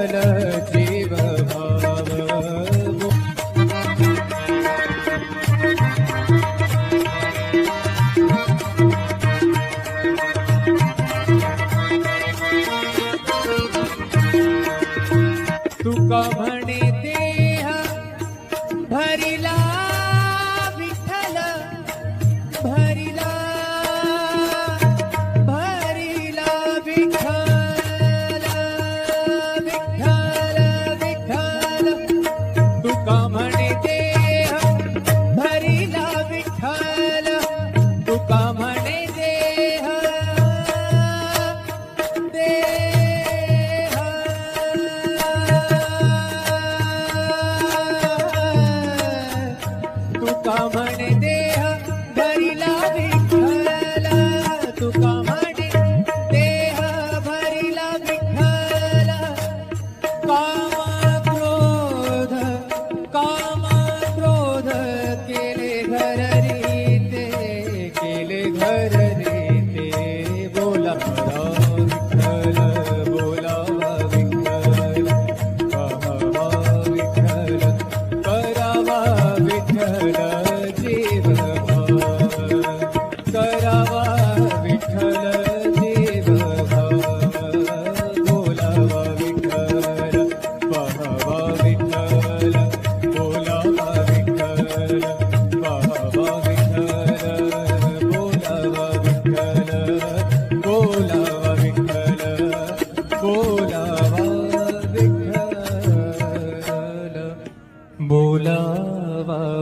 विठ्ठल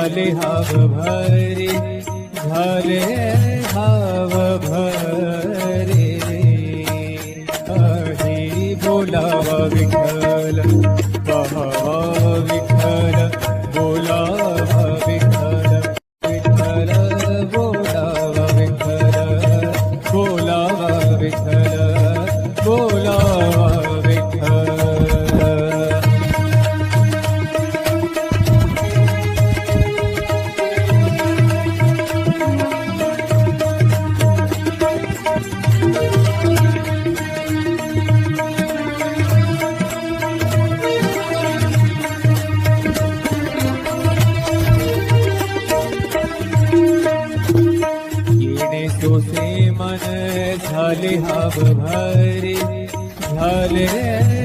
झाले हाव भरे झाले हाव भरे हरी बोलावा विठ्ठल पहावा विठ्ठल बोलावा विठ्ठल. विठ्ठल बोलावा विठ्ठल बोलावा विठ्ठल. हाव भरी झाले